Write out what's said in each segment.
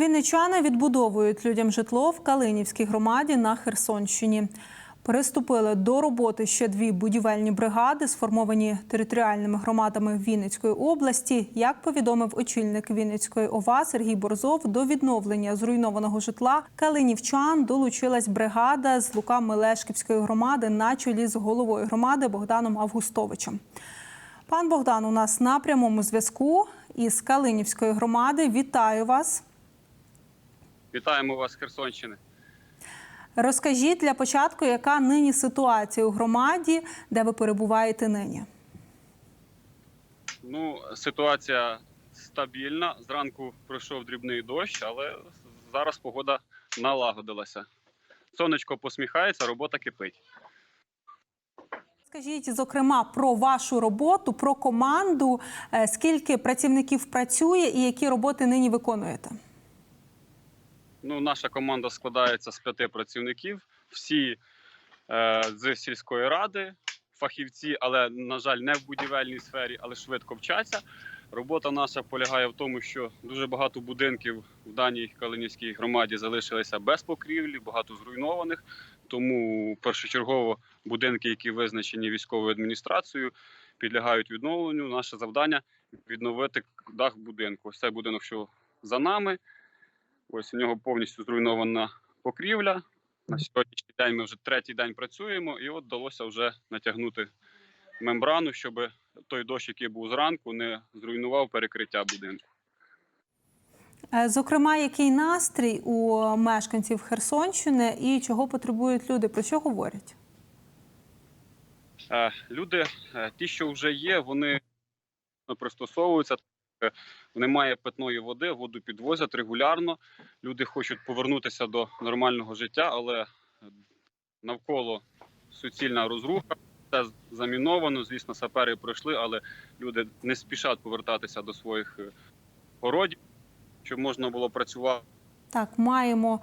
Вінничани відбудовують людям житло в Калинівській громаді на Херсонщині. Приступили до роботи ще дві будівельні бригади, сформовані територіальними громадами Вінницької області. Як повідомив очільник Вінницької ОВА Сергій Борзов, до відновлення зруйнованого житла калинівчан долучилась бригада з Лука Мелешківської громади на чолі з головою громади Богданом Августовичем. Пан Богдан у нас на прямому зв'язку із Калинівської громади. Вітаю вас. Вітаємо вас з Херсонщини. Розкажіть для початку, яка нині ситуація у громаді, де ви перебуваєте нині? Ну, ситуація стабільна. Зранку пройшов дрібний дощ, але зараз погода налагодилася. Сонечко посміхається, робота кипить. Скажіть, зокрема, про вашу роботу, про команду, Е, скільки працівників працює і які роботи нині виконуєте? Ну, наша команда складається з п'яти працівників, всі е, з сільської ради, фахівці, але, на жаль, не в будівельній сфері, але швидко вчаться. Робота наша полягає в тому, що дуже багато будинків в даній Калинівській громаді залишилися без покрівлі, багато зруйнованих. Тому першочергово будинки, які визначені військовою адміністрацією, підлягають відновленню. Наше завдання відновити дах будинку. Ось цей будинок, що за нами. Ось у нього повністю зруйнована покрівля. На сьогоднішній день ми вже третій день працюємо, і от вдалося вже натягнути мембрану, щоб той дощ, який був зранку, не зруйнував перекриття будинку. Е, Зокрема, який настрій у мешканців Херсонщини і чого потребують люди? Про що говорять? Е, Люди, е, ті, що вже є, вони пристосовуються. Е, Немає питної води, воду підвозять регулярно. Люди хочуть повернутися до нормального життя, але навколо суцільна розруха. Все заміновано. Звісно, сапери пройшли, але люди не спішать повертатися до своїх е, городів, щоб можна було працювати. Так, маємо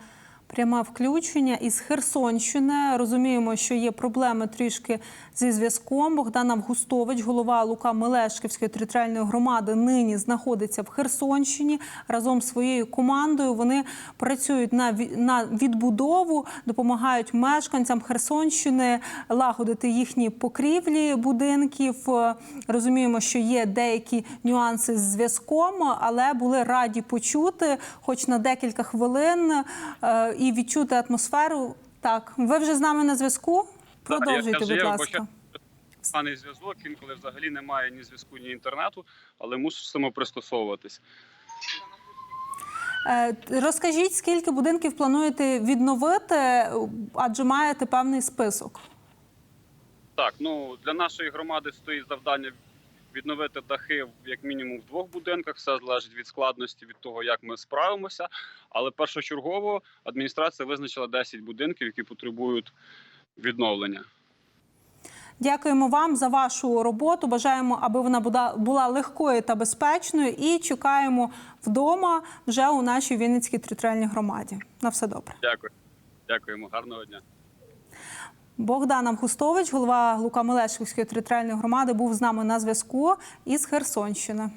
пряме включення із Херсонщини. Розуміємо, що є проблеми трішки зі зв'язком. Богдан Августович, голова Лука Мелешківської територіальної громади, нині знаходиться в Херсонщині разом з своєю командою. Вони працюють на ві- на відбудову, допомагають мешканцям Херсонщини лагодити їхні покрівлі будинків. Розуміємо, що є деякі нюанси з зв'язком, але були раді почути, хоч на декілька хвилин, е, і відчути атмосферу. Так, ви вже з нами на зв'язку? Продовжуйте, будь ласка. Поганий зв'язок, інколи взагалі немає ні зв'язку, ні інтернету, але мусимо пристосовуватись. Е, Розкажіть, скільки будинків плануєте відновити, адже маєте певний список. Так, ну для нашої громади стоїть завдання відновити дахи як мінімум в двох будинках. Все залежить від складності, від того, як ми справимося. Але першочергово адміністрація визначила 10 будинків, які потребують відновлення. Дякуємо вам за вашу роботу. Бажаємо, аби вона була легкою та безпечною. І чекаємо вдома вже у нашій Вінницькій територіальній громаді. На все добре. Дякую. Дякуємо, гарного дня. Богдан Хустович, голова Лука Мелешківської територіальної громади, був з нами на зв'язку із Херсонщини.